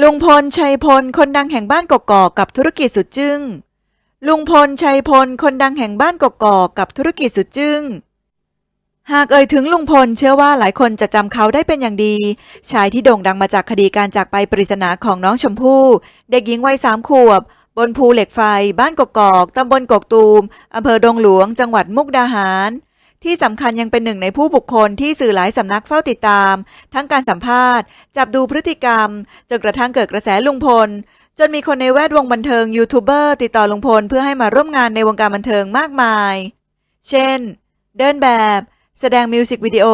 ลุงพลชัยพลคนดังแห่งบ้านกกอกกับธุรกิจสุดจึง้ง ลุงพลชัยพลคนดังแห่งบ้านกกอกกับธุรกิจสุดจึง้ง หากเอ่ยถึงลุงพลเชื่อว่าหลายคนจะจำเขาได้เป็นอย่างดี ชายที่โด่งดังมาจากคดีการจากไปปริศนาของน้องชมพู่เด็กหญิงวัยสามขวบบนภูเหล็กไฟ บ้านกกอกตำบลกกตูมอำเภอดงหลวง จังหวัดมุกดาหาร ที่สำคัญยังเป็นหนึ่งในผู้บุคคลที่สื่อหลายสำนักเฝ้าติดตาม ทั้งการสัมภาษณ์ จับดูพฤติกรรม จนกระทั่งเกิดกระแสลุงพล จนมีคนในแวดวงบันเทิงยูทูบเบอร์ติดต่อลุงพลเพื่อให้มาร่วมงานในวงการบันเทิงมากมาย เช่น เดินแบบ แสดงมิวสิกวิดีโอ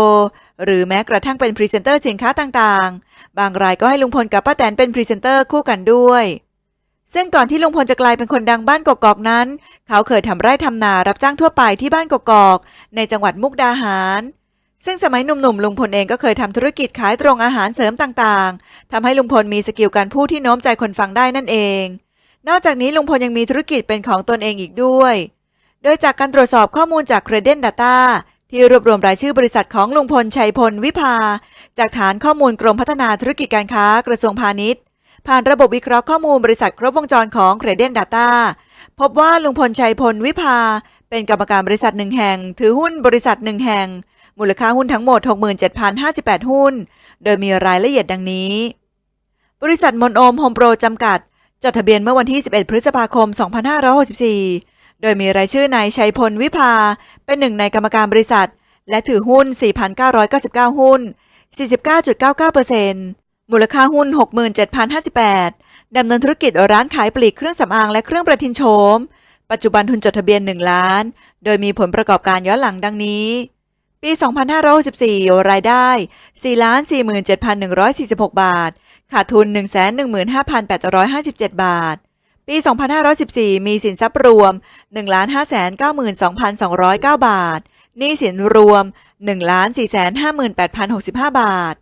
หรือแม้กระทั่งเป็นพรีเซนเตอร์สินค้าต่างๆ บางรายก็ให้ลุงพลกับป้าแตนเป็นพรีเซนเตอร์คู่กันด้วย ซึ่งก่อนที่ลุงพลจะกลายเป็นคนดังบ้านกกอกนั้น เขาเคยทำไร่ทำนารับจ้างทั่วไปที่บ้านกกอกในจังหวัดมุกดาหาร ซึ่งสมัยหนุ่มๆลุงพลเองก็เคยทำธุรกิจขายตรงอาหารเสริมต่างๆทำให้ลุงพลมีสกิลการพูดที่โน้มใจคนฟังได้นั่นเอง นอกจากนี้ลุงพลยังมีธุรกิจเป็นของตนเองอีกด้วย โดยจากการตรวจสอบข้อมูลจาก Credit Data ที่รวบรวมรายชื่อบริษัทของลุงพลชัยพลวิภา จากฐานข้อมูลกรมพัฒนาธุรกิจการค้ากระทรวงพาณิชย์ ผ่านระบบวิเคราะห์ข้อมูลบริษัทครบวงจรของ Credit Data พบว่าลุงพลชัยพลวิภา เป็นกรรมการบริษัทหนึ่งแห่ง ถือหุ้นบริษัทหนึ่งแห่ง มูลค่าหุ้นทั้งหมด 67,058 หุ้น โดยมีรายละเอียดดังนี้ บริษัทมนโอมโฮมโปรจำกัด จดทะเบียนเมื่อวันที่ 11 พฤษภาคม 2564 โดยมีรายชื่อนายชัยพลวิภา เป็นหนึ่งในกรรมการบริษัท และถือหุ้น 4,999 หุ้น 49.99% มูลค่าหุ้น 67,058 ดำเนินธุรกิจร้านขายปลีกเครื่องสำอางและเครื่องประทินโฉม ปัจจุบันทุนจดทะเบียน 1 ล้าน โดยมีผลประกอบการย้อนหลังดังนี้ ปี 2564 รายได้ 4,47,146 บาท ขาดทุน 115,857 บาท ปี 2514 มีสินทรัพย์รวม 1,592,209 บาท หนี้สินรวม 1,458,065 บาท